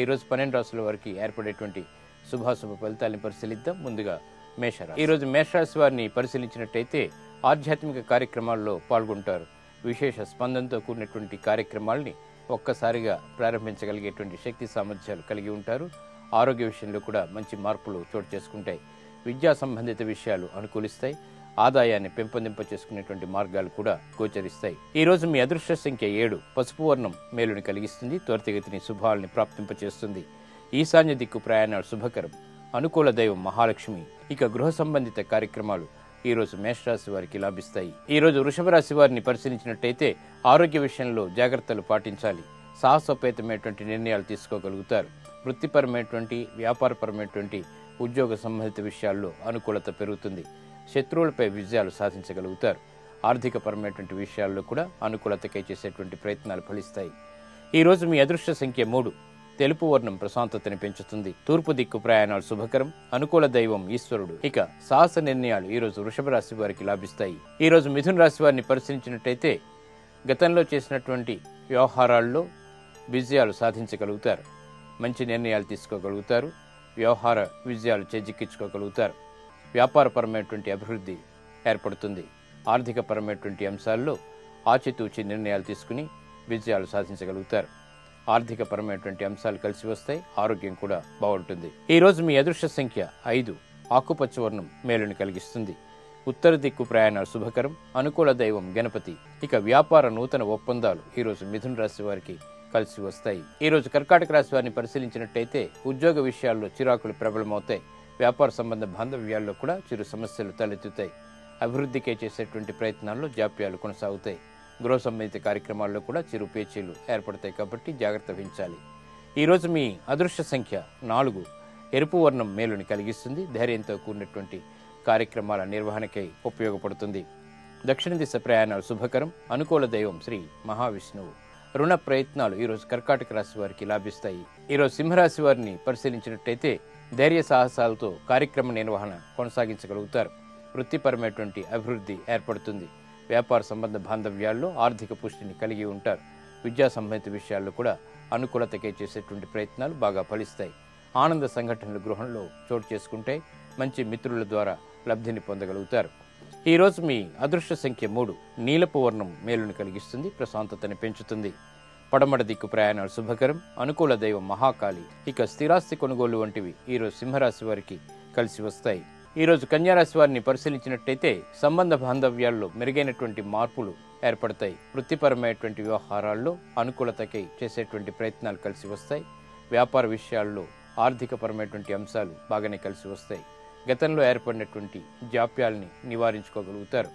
ఈరోజు పన్నెండు రాసుల వారికి ఏర్పడేటువంటి శుభాశుభ ఫలితాలను పరిశీలిద్దాం. ముందుగా మేషరాశి. ఈరోజు మేషరాశి వారిని పరిశీలించినట్టయితే ఆధ్యాత్మిక కార్యక్రమాల్లో పాల్గొంటారు. విశేష స్పందనతో కూడినటువంటి కార్యక్రమాల్ని ఒక్కసారిగా ప్రారంభించగలిగేటువంటి శక్తి సామర్థ్యాలు కలిగి ఉంటారు. ఆరోగ్య విషయంలో కూడా మంచి మార్పులు చోటు చేసుకుంటాయి. విద్యా సంబంధిత విషయాలు అనుకూలిస్తాయి. ఆదాయాన్ని పెంపొందింప చేసుకునేటువంటి మార్గాలు కూడా గోచరిస్తాయి. ఈ రోజు మీ అదృష్ట సంఖ్య ఏడు. పసుపు వర్ణం మేలుని కలిగిస్తుంది త్వరితగతిని శుభాలని ప్రాప్తింపచేస్తుంది. ఈశాన్య దిక్కు ప్రయాణాలు శుభకరం. అనుకూల దైవం మహాలక్ష్మి. ఇక గృహ సంబంధిత కార్యక్రమాలు ఈ రోజు మేషరాశి వారికి లాభిస్తాయి. ఈ రోజు వృషభ రాశి వారిని పరిశీలించినట్టయితే ఆరోగ్య విషయంలో జాగ్రత్తలు పాటించాలి. సాహసోపేతమైనటువంటి నిర్ణయాలు తీసుకోగలుగుతారు. వృత్తిపరమైనటువంటి వ్యాపారపరమైనటువంటి ఉద్యోగ సంబంధిత విషయాల్లో అనుకూలత పెరుగుతుంది. శత్రువులపై విజయాలు సాధించగలుగుతారు. ఆర్థికపరమైనటువంటి విషయాల్లో కూడా అనుకూలతకై చేసేటువంటి ప్రయత్నాలు ఫలిస్తాయి. ఈ రోజు మీ అదృష్ట సంఖ్య మూడు. తెలుపు వర్ణం ప్రశాంతతని పెంచుతుంది. తూర్పు దిక్కు ప్రయాణాలు శుభకరం. అనుకూల దైవం ఈశ్వరుడు. ఇక సాహస నిర్ణయాలు ఈరోజు వృషభ రాశి వారికి లాభిస్తాయి. ఈ రోజు మిథున రాశి వారిని పరిశీలించినట్టయితే గతంలో చేసినటువంటి వ్యవహారాల్లో విజయాలు సాధించగలుగుతారు. మంచి నిర్ణయాలు తీసుకోగలుగుతారు. వ్యవహార విజయాలు చేజిక్కించుకోగలుగుతారు. వ్యాపారపరమైనటువంటి అభివృద్ధి ఏర్పడుతుంది. ఆర్థికపరమైనటువంటి అంశాల్లో ఆచితూచి నిర్ణయాలు తీసుకుని విజయాలు సాధించగలుగుతారు. ఆర్థికపరమైనటువంటి అంశాలు కలిసి వస్తాయి ఆరోగ్యం కూడా బాగుంటుంది. ఈరోజు మీ అదృష్ట సంఖ్య ఐదు. ఆకుపచ్చ వర్ణం మేలుని కలిగిస్తుంది. ఉత్తర దిక్కు ప్రయాణాలు శుభకరం. అనుకూల దైవం గణపతి. ఇక వ్యాపార నూతన ఒప్పందాలు ఈరోజు మిథున రాశి వారికి కలిసి వస్తాయి. ఈరోజు కర్కాటక రాశి వారిని పరిశీలించినట్టయితే ఉద్యోగ విషయాల్లో చిరాకులు ప్రబలమవుతాయి. వ్యాపార సంబంధ బాంధవ్యాల్లో కూడా చిరు సమస్యలు తలెత్తుతాయి. అభివృద్ధికే చేసేటువంటి ప్రయత్నాల్లో జాప్యాలు కొనసాగుతాయి. గృహ సంబంధిత కార్యక్రమాల్లో కూడా చిరు పేచీలు ఏర్పడతాయి కాబట్టి జాగ్రత్త వహించాలి. ఈ రోజు మీ అదృష్ట సంఖ్య నాలుగు. ఎరుపు వర్ణం మేలుని కలిగిస్తుంది. ధైర్యంతో కూడినటువంటి కార్యక్రమాల నిర్వహణకై ఉపయోగపడుతుంది. దక్షిణ దిశ ప్రయాణాలు శుభకరం. అనుకూల దైవం శ్రీ మహావిష్ణువు. రుణ ప్రయత్నాలు ఈరోజు కర్కాటక రాశి వారికి లాభిస్తాయి. ఈరోజు సింహరాశి వారిని పరిశీలించినట్టయితే ధైర్య సాహసాలతో కార్యక్రమ నిర్వహణ కొనసాగించగలుగుతారు. వృత్తిపరమైనటువంటి అభివృద్ధి ఏర్పడుతుంది. వ్యాపార సంబంధ బాంధవ్యాల్లో ఆర్థిక పుష్టిని కలిగి ఉంటారు. విద్యా సంబంధిత విషయాల్లో కూడా అనుకూలతకే చేసేటువంటి ప్రయత్నాలు బాగా ఫలిస్తాయి. ఆనంద సంఘటనలు గృహంలో చోటు చేసుకుంటే మంచి మిత్రుల ద్వారా లబ్ధిని పొందగలుగుతారు. ఈ రోజు మీ అదృష్ట సంఖ్య మూడు నీలపు వర్ణం మేలుని కలిగిస్తుంది ప్రశాంతతని పెంచుతుంది. పడమడ దిక్కు ప్రయాణాలు శుభకరం అనుకూల దైవం మహాకాళి ఇక స్థిరాస్తి కొనుగోలు వంటివి ఈరోజు సింహరాశి వారికి కలిసి వస్తాయి. ఈ రోజు కన్యారాశి వారిని పరిశీలించినట్టయితే సంబంధ బాంధవ్యాల్లో మెరుగైనటువంటి మార్పులు ఏర్పడతాయి. వృత్తిపరమైనటువంటి వ్యవహారాల్లో అనుకూలతకై చేసేటువంటి ప్రయత్నాలు కలిసి వస్తాయి. వ్యాపార విషయాల్లో ఆర్థికపరమైనటువంటి అంశాలు బాగానే కలిసి వస్తాయి. గతంలో ఏర్పడినటువంటి జాప్యాల్ని నివారించుకోగలుగుతారు.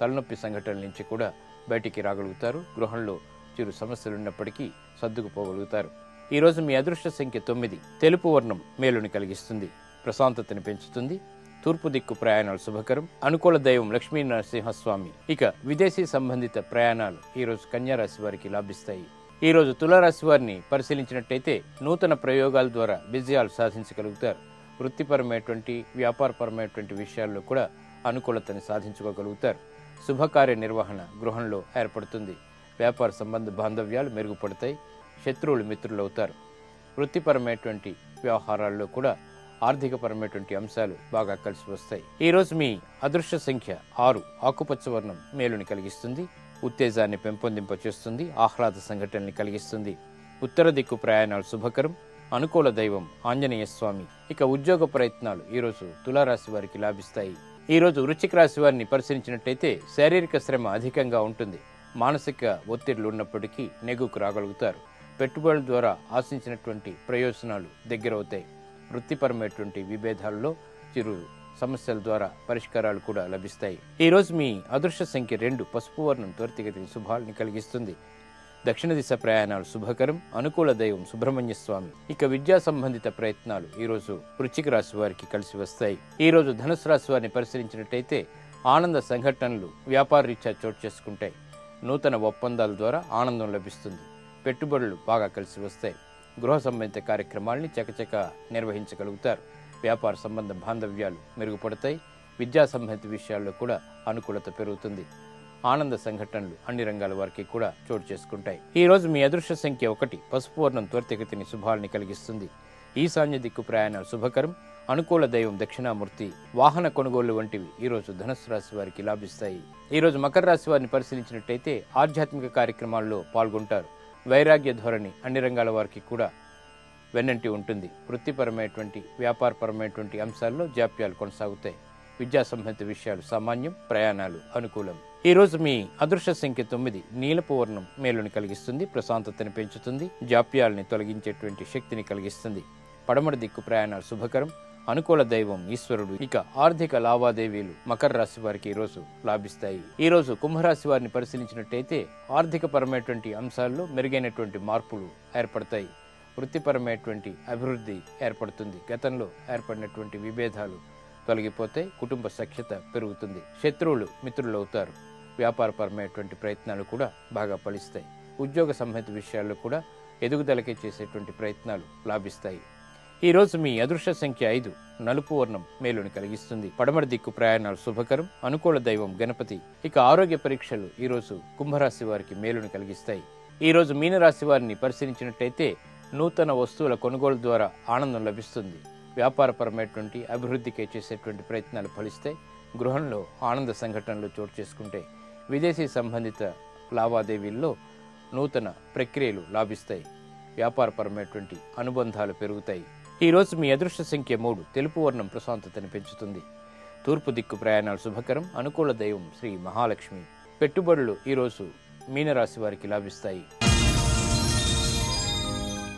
తలనొప్పి సంఘటనల నుంచి కూడా బయటికి రాగలుగుతారు. గృహంలో చిరు సమస్యలు ఉన్నప్పటికీ సర్దుకుపోగలుగుతారు. ఈరోజు మీ అదృష్ట సంఖ్య తొమ్మిది. తెలుపు వర్ణం మేలుని కలిగిస్తుంది. ప్రశాంతతని పెంచుతుంది. తూర్పు దిక్కు ప్రయాణాలు శుభకరం. అనుకూల దైవం లక్ష్మీ నరసింహస్వామి. ఇక విదేశీ సంబంధిత ప్రయాణాలు ఈరోజు కన్యారాశి కన్యా రాశి వారికి లాభిస్తాయి. ఈరోజు తులారాశి వారిని పరిశీలించినట్టయితే నూతన ప్రయోగాల ద్వారా విజయాలు సాధించగలుగుతారు. వృత్తిపరమైనటువంటి వ్యాపారపరమైనటువంటి విషయాల్లో కూడా అనుకూలతని సాధించుకోగలుగుతారు. శుభకార్య నిర్వహణ గృహంలో ఏర్పడుతుంది. వ్యాపార సంబంధ బాంధవ్యాలు మెరుగుపడతాయి. శత్రువులు మిత్రులవుతారు. వృత్తిపరమైనటువంటి వ్యవహారాల్లో కూడా ఆర్థికపరమైనటువంటి అంశాలు బాగా కలిసి వస్తాయి. ఈరోజు మీ అదృష్ట సంఖ్య ఆరు. ఆకుపచ్చ వర్ణం మేలుని కలిగిస్తుంది. ఉత్తేజాన్ని పెంపొందింపచేస్తుంది. ఆహ్లాద సంఘటనని కలిగిస్తుంది. ఉత్తర దిక్కు ప్రయాణాలు శుభకరం. అనుకూల దైవం ఆంజనేయ స్వామి. ఇక ఉద్యోగ ప్రయత్నాలు ఈరోజు తులారాశి వారికి లాభిస్తాయి. ఈ రోజు వృశ్చిక రాశి వారిని పరిశీలించినట్టయితే శారీరక శ్రమ అధికంగా ఉంటుంది. మానసిక ఒత్తిడులు ఉన్నప్పటికీ నెగుకు రాగలుగుతారు. పెట్టుబడుల ద్వారా ఆశించినటువంటి ప్రయోజనాలు దగ్గరవుతాయి వృత్తిపరమైనటువంటి విభేదాల్లో చిరు సమస్యల ద్వారా పరిష్కారాలు కూడా లభిస్తాయి. ఈరోజు మీ అదృష్ట సంఖ్య రెండు పసుపు వర్ణం త్వరితగతిని శుభాల్ని కలిగిస్తుంది. దక్షిణ దిశ ప్రయాణాలు శుభకరం అనుకూల దైవం సుబ్రహ్మణ్య స్వామి. ఇక విద్యా సంబంధిత ప్రయత్నాలు ఈరోజు వృచ్చిక రాశి వారికి కలిసి వస్తాయి. ఈ రోజు ధనుసు రాశి వారిని పరిశీలించినట్టయితే ఆనంద సంఘటనలు వ్యాపార రీత్యా చోటు చేసుకుంటాయి. నూతన ఒప్పందాల ద్వారా ఆనందం లభిస్తుంది. పెట్టుబడులు బాగా కలిసి వస్తాయి. గృహ సంబంధిత కార్యక్రమాల్ని చకచక నిర్వహించగలుగుతారు. వ్యాపార సంబంధ బాంధవ్యాలు మెరుగుపడతాయి. విద్యా సంబంధిత విషయాల్లో కూడా అనుకూలత పెరుగుతుంది. ఆనంద సంఘటనలు అన్ని రంగాల వారికి కూడా చోటు చేసుకుంటాయి. ఈ రోజు మీ అదృష్ట సంఖ్య ఒకటి. పసుపు వర్ణం త్వరితగతిని శుభాలని కలిగిస్తుంది. ఈశాన్య దిక్కు ప్రయాణాలు శుభకరం. అనుకూల దైవం దక్షిణామూర్తి వాహన కొనుగోళ్ళు వంటివి ఈరోజు ధనుసు రాశి వారికి లాభిస్తాయి. ఈరోజు మకర రాశి వారిని పరిశీలించినట్టయితే ఆధ్యాత్మిక కార్యక్రమాల్లో పాల్గొంటారు. వైరాగ్య ధోరణి అన్ని రంగాల వారికి కూడా వెన్నంటి ఉంటుంది. వృత్తిపరమైనటువంటి వ్యాపారపరమైనటువంటి అంశాల్లో జాప్యాలు కొనసాగుతాయి. విద్యా సంబంధిత విషయాలు సామాన్యం ప్రయాణాలు అనుకూలం. ఈరోజు మీ అదృష్ట సంఖ్య తొమ్మిది నీలపు వర్ణం మేలుని కలిగిస్తుంది ప్రశాంతతను పెంచుతుంది జాప్యాలని తొలగించేటువంటి శక్తిని కలిగిస్తుంది. పడమటి దిక్కు ప్రయాణాలు శుభకరం అనుకూల దైవం ఈశ్వరుడు ఇక ఆర్థిక లావాదేవీలు మకర రాశి వారికి ఈ రోజు లాభిస్తాయి. ఈ రోజు కుంభరాశి వారిని పరిశీలించినట్టయితే ఆర్థిక పరమైనటువంటి అంశాల్లో మెరుగైనటువంటి మార్పులు ఏర్పడతాయి. వృత్తిపరమైనటువంటి అభివృద్ధి ఏర్పడుతుంది. గతంలో ఏర్పడినటువంటి విభేదాలు తొలగిపోతే కుటుంబ సఖ్యత పెరుగుతుంది. శత్రువులు మిత్రులవుతారు. వ్యాపారపరమైనటువంటి ప్రయత్నాలు కూడా బాగా ఫలిస్తాయి. ఉద్యోగ సంబంధిత విషయాల్లో కూడా ఎదుగుదలకే చేసేటువంటి ప్రయత్నాలు లాభిస్తాయి. ఈ రోజు మీ అదృష్ట సంఖ్య ఐదు నలుపు వర్ణం మేలుని కలిగిస్తుంది. పడమర దిక్కు ప్రయాణాలు శుభకరం. అనుకూల దైవం గణపతి. ఇక ఆరోగ్య పరీక్షలు ఈరోజు కుంభరాశి వారికి మేలుని కలిగిస్తాయి. ఈ రోజు మీనరాశి వారిని పరిశీలించినట్టయితే నూతన వస్తువుల కొనుగోలు ద్వారా ఆనందం లభిస్తుంది. వ్యాపారపరమైనటువంటి అభివృద్ధికి చేసేటువంటి ప్రయత్నాలు ఫలిస్తాయి. గృహంలో ఆనంద సంఘటనలు చోటు చేసుకుంటే విదేశీ సంబంధిత లావాదేవీల్లో నూతన ప్రక్రియలు లాభిస్తాయి. వ్యాపారపరమైనటువంటి అనుబంధాలు పెరుగుతాయి. ఈ రోజు మీ అదృష్ట సంఖ్య మూడు. తెలుపు వర్ణం ప్రశాంతతని పెంచుతుంది. తూర్పు దిక్కు ప్రయాణాలు శుభకరం. అనుకూల దైవం శ్రీ మహాలక్ష్మి. పెట్టుబడులు ఈరోజు మీనరాశి వారికి లాభిస్తాయి.